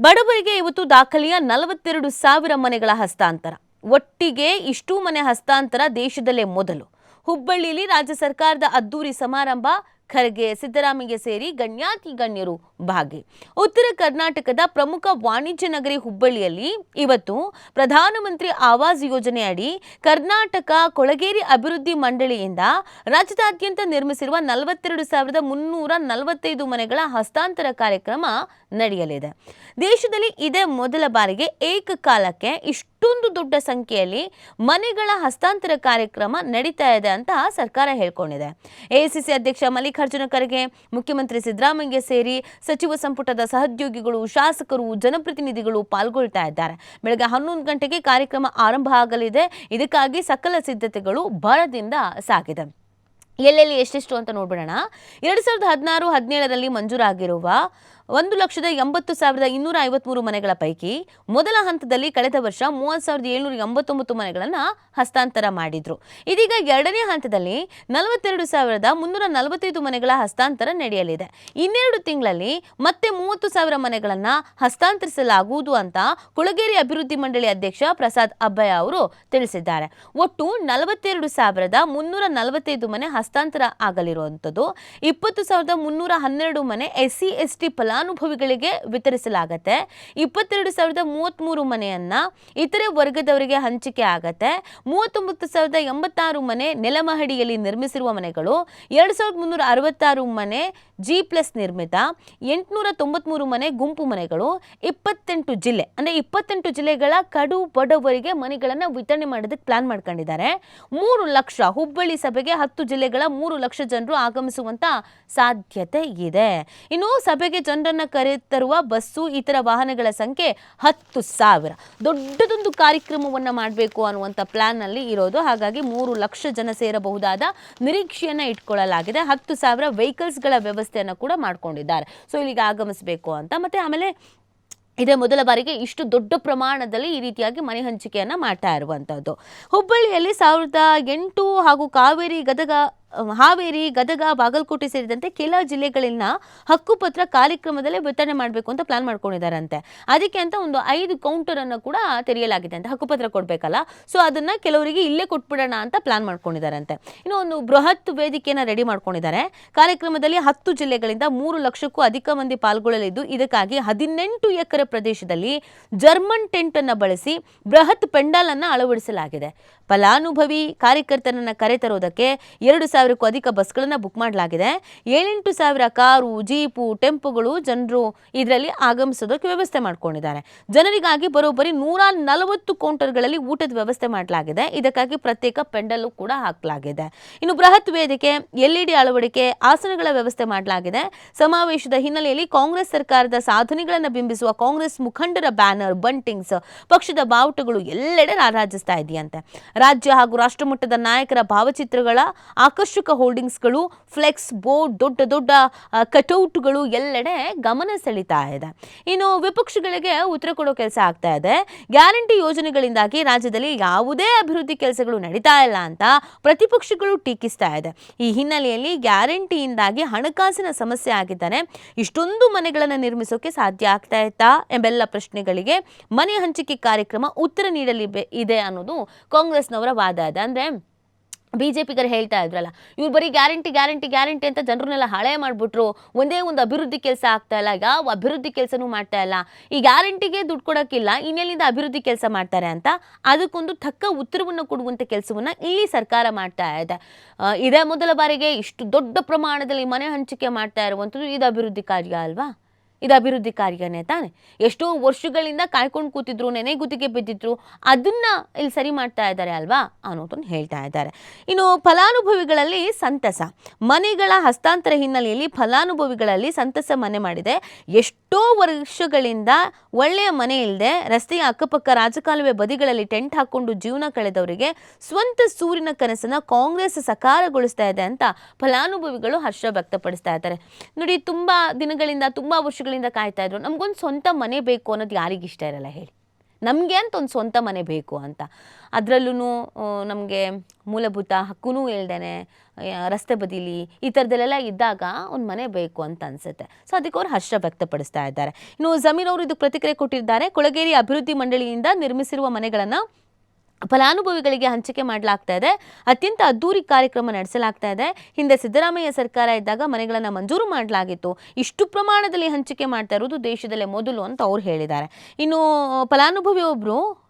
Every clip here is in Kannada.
ಬಡವರಿಗೆ ಇವತ್ತು ದಾಖಲೆಯ ನಲವತ್ತೆರಡು ಸಾವಿರ ಮನೆಗಳ ಹಸ್ತಾಂತರ. ಒಟ್ಟಿಗೆ ಇಷ್ಟೂ ಮನೆ ಹಸ್ತಾಂತರ ದೇಶದಲ್ಲೇ ಮೊದಲು. ಹುಬ್ಬಳ್ಳಿಯಲ್ಲಿ ರಾಜ್ಯ ಸರ್ಕಾರದ ಅದ್ದೂರಿ ಸಮಾರಂಭ ಖರ್ಗೆ, ಸಿದ್ದರಾಮಯ್ಯ ಸೇರಿ ಗಣ್ಯಾತಿ ಗಣ್ಯರು ಭಾಗಿ. ಉತ್ತರ ಕರ್ನಾಟಕದ ಪ್ರಮುಖ ವಾಣಿಜ್ಯ ನಗರಿ ಹುಬ್ಬಳ್ಳಿಯಲ್ಲಿ ಇವತ್ತು ಪ್ರಧಾನಮಂತ್ರಿ ಆವಾಸ್ ಯೋಜನೆ ಅಡಿ ಕರ್ನಾಟಕ ಕೊಳಗೇರಿ ಅಭಿವೃದ್ಧಿ ಮಂಡಳಿಯಿಂದ ರಾಜ್ಯದಾದ್ಯಂತ ನಿರ್ಮಿಸಿರುವ ನಲವತ್ತೆರಡು ಸಾವಿರದ ಮುನ್ನೂರ ನಲವತ್ತೈದು ಮನೆಗಳ ಹಸ್ತಾಂತರ ಕಾರ್ಯಕ್ರಮ ನಡೆಯಲಿದೆ. ದೇಶದಲ್ಲಿ ಇದೇ ಮೊದಲ ಬಾರಿಗೆ ಏಕಕಾಲಕ್ಕೆ ಇಷ್ಟೊಂದು ದೊಡ್ಡ ಸಂಖ್ಯೆಯಲ್ಲಿ ಮನೆಗಳ ಹಸ್ತಾಂತರ ಕಾರ್ಯಕ್ರಮ ನಡೀತಾ ಇದೆ ಅಂತ ಸರ್ಕಾರ ಹೇಳ್ಕೊಂಡಿದೆ. ಎಐಸಿಸಿ ಅಧ್ಯಕ್ಷ ಮಲ್ಲಿಕಾರ್ಜುನ ಖರ್ಗೆ, ಮುಖ್ಯಮಂತ್ರಿ ಸಿದ್ದರಾಮಯ್ಯ ಸೇರಿ ಸಚಿವ ಸಂಪುಟದ ಸಹೋದ್ಯೋಗಿಗಳು, ಶಾಸಕರು, ಜನಪ್ರತಿನಿಧಿಗಳು ಪಾಲ್ಗೊಳ್ತಾ ಇದ್ದಾರೆ. ಬೆಳಗ್ಗೆ ಹನ್ನೊಂದು ಗಂಟೆಗೆ ಕಾರ್ಯಕ್ರಮ ಆರಂಭ ಆಗಲಿದೆ. ಇದಕ್ಕಾಗಿ ಸಕಲ ಸಿದ್ಧತೆಗಳು ಭರದಿಂದ ಸಾಗಿದೆ. ಎಲ್ಲೆಲ್ಲಿ ಎಷ್ಟೆಷ್ಟು ಅಂತ ನೋಡ್ಬಿಡೋಣ. ಎರಡು ಸಾವಿರದ ಹದಿನಾರು, ಹದಿನೇಳರಲ್ಲಿ ಮಂಜೂರಾಗಿರುವ ಒಂದು ಲಕ್ಷದ ಎಂಬತ್ತು ಸಾವಿರದ ಇನ್ನೂರ ಐವತ್ಮೂರು ಮನೆಗಳ ಪೈಕಿ ಮೊದಲ ಹಂತದಲ್ಲಿ ಕಳೆದ ವರ್ಷ ಮೂವತ್ತು ಸಾವಿರದ ಏಳ್ನೂರ ಎಂಬತ್ತೊಂಬತ್ತು ಮನೆಗಳನ್ನು ಹಸ್ತಾಂತರ ಮಾಡಿದ್ರು. ಇದೀಗ ಎರಡನೇ ಹಂತದಲ್ಲಿ ನಲವತ್ತೆರಡು ಸಾವಿರದ ಮುನ್ನೂರ ನಲವತ್ತೈದು ಮನೆಗಳ ಹಸ್ತಾಂತರ ನಡೆಯಲಿದೆ. ಇನ್ನೆರಡು ತಿಂಗಳಲ್ಲಿ ಮತ್ತೆ ಮೂವತ್ತು ಸಾವಿರ ಮನೆಗಳನ್ನು ಹಸ್ತಾಂತರಿಸಲಾಗುವುದು ಅಂತ ಕುಳಗೇರಿ ಅಭಿವೃದ್ಧಿ ಮಂಡಳಿ ಅಧ್ಯಕ್ಷ ಪ್ರಸಾದ್ ಅಬ್ಬಯ್ಯ ಅವರು ತಿಳಿಸಿದ್ದಾರೆ. ಒಟ್ಟು ನಲವತ್ತೆರಡು ಸಾವಿರದ ಮುನ್ನೂರ ನಲವತ್ತೈದು ಮನೆ ಹಸ್ತಾಂತರ ಆಗಲಿರುವಂಥದ್ದು. ಇಪ್ಪತ್ತು ಸಾವಿರದ ಮುನ್ನೂರ ಹನ್ನೆರಡು ಮನೆ ಎಸ್ ಸಿ ಎಸ್ ಟಿ ಫಲಾನುಭವಿಗಳಿಗೆ ವಿತರಿಸಲಾಗತ್ತೆ. ಇಪ್ಪತ್ತೆರಡು ಸಾವಿರದ ಮೂವತ್ತ್ಮೂರು ಮನೆಯನ್ನು ಇತರೆ ವರ್ಗದವರಿಗೆ ಹಂಚಿಕೆ ಆಗತ್ತೆ. ಮೂವತ್ತೊಂಬತ್ತು ಸಾವಿರದ ಎಂಬತ್ತಾರು ಮನೆ ನೆಲಮಹಡಿಯಲ್ಲಿ ನಿರ್ಮಿಸಿರುವ ಮನೆಗಳು, ಎರಡು ಸಾವಿರದ ಮುನ್ನೂರ ಅರವತ್ತಾರು ಮನೆ ಜಿ ಪ್ಲಸ್ ನಿರ್ಮಿತ ಎಂಟುನೂರ ತೊಂಬತ್ಮೂರು ಮನೆ ಗುಂಪು ಮನೆಗಳು, ಇಪ್ಪತ್ತೆಂಟು ಜಿಲ್ಲೆ, ಅಂದರೆ ಇಪ್ಪತ್ತೆಂಟು ಜಿಲ್ಲೆಗಳ ಕಡು ಬಡವರಿಗೆ ಮನೆಗಳನ್ನು ವಿತರಣೆ ಮಾಡೋದಕ್ಕೆ ಪ್ಲಾನ್ ಮಾಡ್ಕೊಂಡಿದ್ದಾರೆ. ಮೂರು ಲಕ್ಷ ಹುಬ್ಬಳ್ಳಿ ಸಭೆಗೆ ಹತ್ತು ಜಿಲ್ಲೆಗಳ ಮೂರು ಲಕ್ಷ ಜನರು ಆಗಮಿಸುವಂತ ಸಾಧ್ಯತೆ ಇದೆ. ಇನ್ನು ಸಭೆಗೆ ಜನರನ್ನ ಕರೆತರುವ ಬಸ್ಸು, ಇತರ ವಾಹನಗಳ ಸಂಖ್ಯೆ ಹತ್ತು ಸಾವಿರ. ದೊಡ್ಡದೊಂದು ಕಾರ್ಯಕ್ರಮವನ್ನ ಮಾಡಬೇಕು ಅನ್ನುವಂಥ ಪ್ಲಾನ್ನಲ್ಲಿ ಇರೋದು. ಹಾಗಾಗಿ ಮೂರು ಲಕ್ಷ ಜನ ಸೇರಬಹುದಾದ ನಿರೀಕ್ಷೆಯನ್ನು ಇಟ್ಕೊಳ್ಳಲಾಗಿದೆ. ಹತ್ತು ಸಾವಿರ ವೆಹಿಕಲ್ಸ್ಗಳ ವ್ಯವಸ್ಥೆಯನ್ನು ಕೂಡ ಮಾಡ್ಕೊಂಡಿದ್ದಾರೆ. ಸೊ ಇಲ್ಲಿಗೆ ಆಗಮಿಸಬೇಕು ಅಂತ. ಮತ್ತೆ ಆಮೇಲೆ ಇದೇ ಮೊದಲ ಬಾರಿಗೆ ಇಷ್ಟು ದೊಡ್ಡ ಪ್ರಮಾಣದಲ್ಲಿ ಈ ರೀತಿಯಾಗಿ ಮನೆ ಹಂಚಿಕೆಯನ್ನ ಮಾಡ್ತಾ ಇರುವಂಥದ್ದು ಹುಬ್ಬಳ್ಳಿಯಲ್ಲಿ ಸಾವಿರದ ಎಂಟು ಹಾಗೂ ಕಾವೇರಿ ಗದಗ ಹಾವೇರಿ, ಗದಗ, ಬಾಗಲಕೋಟೆ ಸೇರಿದಂತೆ ಕೆಲ ಜಿಲ್ಲೆಗಳನ್ನ ಹಕ್ಕುಪತ್ರ ಕಾರ್ಯಕ್ರಮದಲ್ಲೇ ವಿತರಣೆ ಮಾಡಬೇಕು ಅಂತ ಪ್ಲಾನ್ ಮಾಡ್ಕೊಂಡಿದ್ದಾರಂತೆ ಅದಕ್ಕೆ ಅಂತ ಒಂದು ಐದು ಕೌಂಟರ್ ಅನ್ನು ಕೂಡ ತೆರೆಯಲಾಗಿದೆ ಅಂತ ಹಕ್ಕುಪತ್ರ ಕೊಡಬೇಕಲ್ಲ? ಸೊ ಅದನ್ನ ಕೆಲವರಿಗೆ ಇಲ್ಲೇ ಕೊಟ್ಬಿಡೋಣ ಅಂತ ಪ್ಲಾನ್ ಮಾಡ್ಕೊಂಡಿದ್ದಾರಂತೆ ಇನ್ನು ಒಂದು ಬೃಹತ್ ವೇದಿಕೆಯನ್ನು ರೆಡಿ ಮಾಡ್ಕೊಂಡಿದ್ದಾರೆ. ಕಾರ್ಯಕ್ರಮದಲ್ಲಿ ಹತ್ತು ಜಿಲ್ಲೆಗಳಿಂದ ಮೂರು ಲಕ್ಷಕ್ಕೂ ಅಧಿಕ ಮಂದಿ ಪಾಲ್ಗೊಳ್ಳಲಿದ್ದು, ಇದಕ್ಕಾಗಿ ಹದಿನೆಂಟು ಎಕರೆ ಪ್ರದೇಶದಲ್ಲಿ ಜರ್ಮನ್ ಟೆಂಟ್ ಅನ್ನ ಬಳಸಿ ಬೃಹತ್ ಪೆಂಡಾಲ್ ಅನ್ನ ಅಳವಡಿಸಲಾಗಿದೆ. ಫಲಾನುಭವಿ ಕಾರ್ಯಕರ್ತರನ್ನ ಕರೆತರೋದಕ್ಕೆ ಎರಡು ಸಾವಿರಕ್ಕೂ ಅಧಿಕ ಬಸ್ಗಳನ್ನು ಬುಕ್ ಮಾಡಲಾಗಿದೆ. ಏಳೆಂಟು ಸಾವಿರ ಕಾರು, ಜೀಪು, ಟೆಂಪುಗಳು ಜನರು ಇದರಲ್ಲಿ ಆಗಮಿಸೋದಕ್ಕೆ ವ್ಯವಸ್ಥೆ ಮಾಡಿಕೊಂಡಿದ್ದಾರೆ. ಜನರಿಗಾಗಿ ಬರೋಬ್ಬರಿ ನೂರ ನಲವತ್ತು ಕೌಂಟರ್ಗಳಲ್ಲಿ ಊಟದ ವ್ಯವಸ್ಥೆ ಮಾಡಲಾಗಿದೆ. ಇದಕ್ಕಾಗಿ ಪ್ರತ್ಯೇಕ ಪೆಂಡಲು ಕೂಡ ಹಾಕಲಾಗಿದೆ. ಇನ್ನು ಬೃಹತ್ ವೇದಿಕೆ, ಎಲ್ಇಡಿ ಅಳವಡಿಕೆ, ಆಸನಗಳ ವ್ಯವಸ್ಥೆ ಮಾಡಲಾಗಿದೆ. ಸಮಾವೇಶದ ಹಿನ್ನೆಲೆಯಲ್ಲಿ ಕಾಂಗ್ರೆಸ್ ಸರ್ಕಾರದ ಸಾಧನೆಗಳನ್ನು ಬಿಂಬಿಸುವ ಕಾಂಗ್ರೆಸ್ ಮುಖಂಡರ ಬ್ಯಾನರ್, ಬಂಟಿಂಗ್ಸ್, ಪಕ್ಷದ ಬಾವುಟಗಳು ಎಲ್ಲೆಡೆ ರಾರಾಜಿಸ್ತಾ ಇದೆಯಂತೆ. ರಾಜ್ಯ ಹಾಗೂ ರಾಷ್ಟ್ರಮಟ್ಟದ ನಾಯಕರ ಭಾವಚಿತ್ರಗಳ ಆಕರ್ಷಕ ಹೋರ್ಡಿಂಗ್ಸ್ಗಳು, ಫ್ಲೆಕ್ಸ್, ಬೋರ್ಡ್, ದೊಡ್ಡ ದೊಡ್ಡ ಕಟೌಟ್ಗಳು ಎಲ್ಲೆಡೆ ಗಮನ ಸೆಳೀತಾ ಇದೆ. ಇನ್ನು ವಿಪಕ್ಷಗಳಿಗೆ ಉತ್ತರ ಕೊಡೋ ಕೆಲಸ ಆಗ್ತಾ ಇದೆ. ಗ್ಯಾರಂಟಿ ಯೋಜನೆಗಳಿಂದಾಗಿ ರಾಜ್ಯದಲ್ಲಿ ಯಾವುದೇ ಅಭಿವೃದ್ಧಿ ಕೆಲಸಗಳು ನಡೀತಾ ಇಲ್ಲ ಅಂತ ಪ್ರತಿಪಕ್ಷಗಳು ಟೀಕಿಸ್ತಾ ಇದೆ. ಈ ಹಿನ್ನೆಲೆಯಲ್ಲಿ ಗ್ಯಾರಂಟಿಯಿಂದಾಗಿ ಹಣಕಾಸಿನ ಸಮಸ್ಯೆ ಆಗಿದ್ದಾನೆ ಇಷ್ಟೊಂದು ಮನೆಗಳನ್ನು ನಿರ್ಮಿಸೋಕೆ ಸಾಧ್ಯ ಆಗ್ತಾ ಇತ್ತಾ ಎಂಬೆಲ್ಲ ಪ್ರಶ್ನೆಗಳಿಗೆ ಮನೆ ಹಂಚಿಕೆ ಕಾರ್ಯಕ್ರಮ ಉತ್ತರ ನೀಡಲಿ ಇದೆ ಅನ್ನೋದು ಕಾಂಗ್ರೆಸ್ನವರ ವಾದ ಇದೆ. ಅಂದ್ರೆ ಬಿಜೆಪಿಗರು ಹೇಳ್ತಾ ಇದ್ರಲ್ಲ, ಇವ್ರು ಬರೀ ಗ್ಯಾರಂಟಿ ಗ್ಯಾರಂಟಿ ಗ್ಯಾರಂಟಿ ಅಂತ ಜನರನ್ನೆಲ್ಲ ಹಳೆ ಮಾಡಿಬಿಟ್ರು, ಒಂದೇ ಒಂದು ಅಭಿವೃದ್ಧಿ ಕೆಲಸ ಆಗ್ತಾ ಇಲ್ಲ, ಯಾವ ಅಭಿವೃದ್ಧಿ ಕೆಲಸನೂ ಮಾಡ್ತಾ ಇಲ್ಲ. ಈ ಗ್ಯಾರಂಟಿಗೆ ದುಡ್ಡು ಕೊಡೋಕ್ಕಿಲ್ಲ ಇನ್ನೆಲ್ಲಿಂದ ಅಭಿವೃದ್ಧಿ ಕೆಲಸ ಮಾಡ್ತಾರೆ ಅಂತ, ಅದಕ್ಕೊಂದು ತಕ್ಕ ಉತ್ತರವನ್ನು ಕೊಡುವಂಥ ಕೆಲಸವನ್ನು ಇಲ್ಲಿ ಸರ್ಕಾರ ಮಾಡ್ತಾ ಇದೆ. ಇದೇ ಮೊದಲ ಬಾರಿಗೆ ಇಷ್ಟು ದೊಡ್ಡ ಪ್ರಮಾಣದಲ್ಲಿ ಮನೆ ಹಂಚಿಕೆ ಮಾಡ್ತಾ ಇರುವಂಥದ್ದು ಇದು ಅಭಿವೃದ್ಧಿ ಕಾರ್ಯ ಅಲ್ವಾ? ಇದು ಅಭಿವೃದ್ಧಿ ಕಾರ್ಯನೇ ತಾನೆ. ಎಷ್ಟೋ ವರ್ಷಗಳಿಂದ ಕಾಯ್ಕೊಂಡು ಕೂತಿದ್ರು ನೆನೆಗುತ್ತಿಗೆ ಬಿದ್ದಿದ್ರು, ಅದನ್ನ ಇಲ್ಲಿ ಸರಿ ಮಾಡ್ತಾ ಇದ್ದಾರೆ ಅಲ್ವಾ ಅನ್ನೋದನ್ನು ಹೇಳ್ತಾ ಇದ್ದಾರೆ. ಇನ್ನು ಫಲಾನುಭವಿಗಳಲ್ಲಿ ಸಂತಸ. ಮನೆಗಳ ಹಸ್ತಾಂತರ ಹಿನ್ನೆಲೆಯಲ್ಲಿ ಫಲಾನುಭವಿಗಳಲ್ಲಿ ಸಂತಸ ಮನೆ ಮಾಡಿದೆ. ಎಷ್ಟೋ ವರ್ಷಗಳಿಂದ ಒಳ್ಳೆಯ ಮನೆ ಇಲ್ಲದೆ ರಸ್ತೆಯ ಅಕ್ಕಪಕ್ಕ ರಾಜಕಾಲುವೆ ಬದಿಗಳಲ್ಲಿ ಟೆಂಟ್ ಹಾಕೊಂಡು ಜೀವನ ಕಳೆದವರಿಗೆ ಸ್ವಂತ ಸೂರಿನ ಕನಸನ್ನ ಕಾಂಗ್ರೆಸ್ ಸಕಾರಗೊಳಿಸ್ತಾ ಇದೆ ಅಂತ ಫಲಾನುಭವಿಗಳು ಹರ್ಷ ವ್ಯಕ್ತಪಡಿಸ್ತಾ ಇದ್ದಾರೆ. ನೋಡಿ, ತುಂಬಾ ದಿನಗಳಿಂದ, ತುಂಬಾ ವರ್ಷಗಳಿಂದ ಕಾಯ್ತಾ ಇದ್ರು, ನಮ್ಗೊಂದು ಸ್ವಂತ ಮನೆ ಬೇಕು ಅನ್ನೋದು ಯಾರಿಗಿಷ್ಟ ಇರಲ್ಲ, ಹೇಳಿ. ನಮಗೆ ಅಂತ ಒಂದು ಸ್ವಂತ ಮನೆ ಬೇಕು ಅಂತ. ಅದರಲ್ಲೂ ನಮಗೆ ಮೂಲಭೂತ ಹಕ್ಕೂ ಹೇಳ್ದೇನೆ ರಸ್ತೆ ಬದಿಲಿ ಈ ಥರದಲ್ಲೆಲ್ಲ ಇದ್ದಾಗ ಒಂದು ಮನೆ ಬೇಕು ಅಂತ ಅನಿಸುತ್ತೆ. ಸೊ ಅದಕ್ಕೆ ಅವ್ರು ಹರ್ಷ ವ್ಯಕ್ತಪಡಿಸ್ತಾ ಇದ್ದಾರೆ. ಇನ್ನು ಜಮೀನ್ ಅವರು ಇದು ಪ್ರತಿಕ್ರಿಯೆ ಕೊಟ್ಟಿದ್ದಾರೆ. ಕೊಳಗೇರಿ ಅಭಿವೃದ್ಧಿ ಮಂಡಳಿಯಿಂದ ನಿರ್ಮಿಸಿರುವ ಮನೆಗಳನ್ನು ಫಲಾನುಭವಿಗಳಿಗೆ ಹಂಚಿಕೆ ಮಾಡಲಾಗ್ತಾ ಇದೆ. ಅತ್ಯಂತ ಅದ್ದೂರಿ ಕಾರ್ಯಕ್ರಮ ನಡೆಸಲಾಗ್ತಾ ಇದೆ. ಹಿಂದೆ ಸಿದ್ದರಾಮಯ್ಯ ಸರ್ಕಾರ ಇದ್ದಾಗ ಮನೆಗಳನ್ನು ಮಂಜೂರು ಮಾಡಲಾಗಿತ್ತು. ಇಷ್ಟು ಪ್ರಮಾಣದಲ್ಲಿ ಹಂಚಿಕೆ ಮಾಡ್ತಾ ಇರೋದು ದೇಶದಲ್ಲೇ ಮೊದಲು ಅಂತ ಅವ್ರು ಹೇಳಿದ್ದಾರೆ. ಇನ್ನು, ಫಲಾನುಭವಿ ಒಬ್ಬರು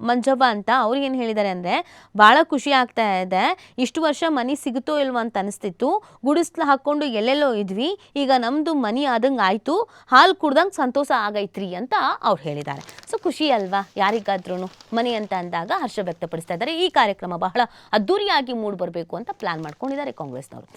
ಮಂಜವ್ವ ಅಂತ ಅವ್ರು ಏನು ಹೇಳಿದ್ದಾರೆ ಅಂದರೆ, ಭಾಳ ಖುಷಿ ಆಗ್ತಾ ಇದೆ. ಇಷ್ಟು ವರ್ಷ ಮನೆ ಸಿಗುತ್ತೋ ಇಲ್ವೋ ಅಂತ ಅನಿಸ್ತಿತ್ತು. ಗುಡಿಸ್ಲು ಹಾಕ್ಕೊಂಡು ಎಲ್ಲೆಲ್ಲೋ ಇದ್ವಿ. ಈಗ ನಮ್ಮದು ಮನಿ ಆದಂಗೆ ಆಯಿತು. ಹಾಲು ಕುಡ್ದಂಗೆ ಸಂತೋಷ ಆಗೈತ್ರಿ ಅಂತ ಅವ್ರು ಹೇಳಿದ್ದಾರೆ. ಸೊ, ಖುಷಿ ಅಲ್ವಾ? ಯಾರಿಗಾದ್ರೂ ಮನೆ ಅಂತ ಅಂದಾಗ ಹರ್ಷ ವ್ಯಕ್ತಪಡಿಸ್ತಾ ಇದ್ದಾರೆ. ಈ ಕಾರ್ಯಕ್ರಮ ಬಹಳ ಅದ್ದೂರಿಯಾಗಿ ಮೂಡಿ ಬರಬೇಕು ಅಂತ ಪ್ಲಾನ್ ಮಾಡ್ಕೊಂಡಿದ್ದಾರೆ ಕಾಂಗ್ರೆಸ್ನವರು.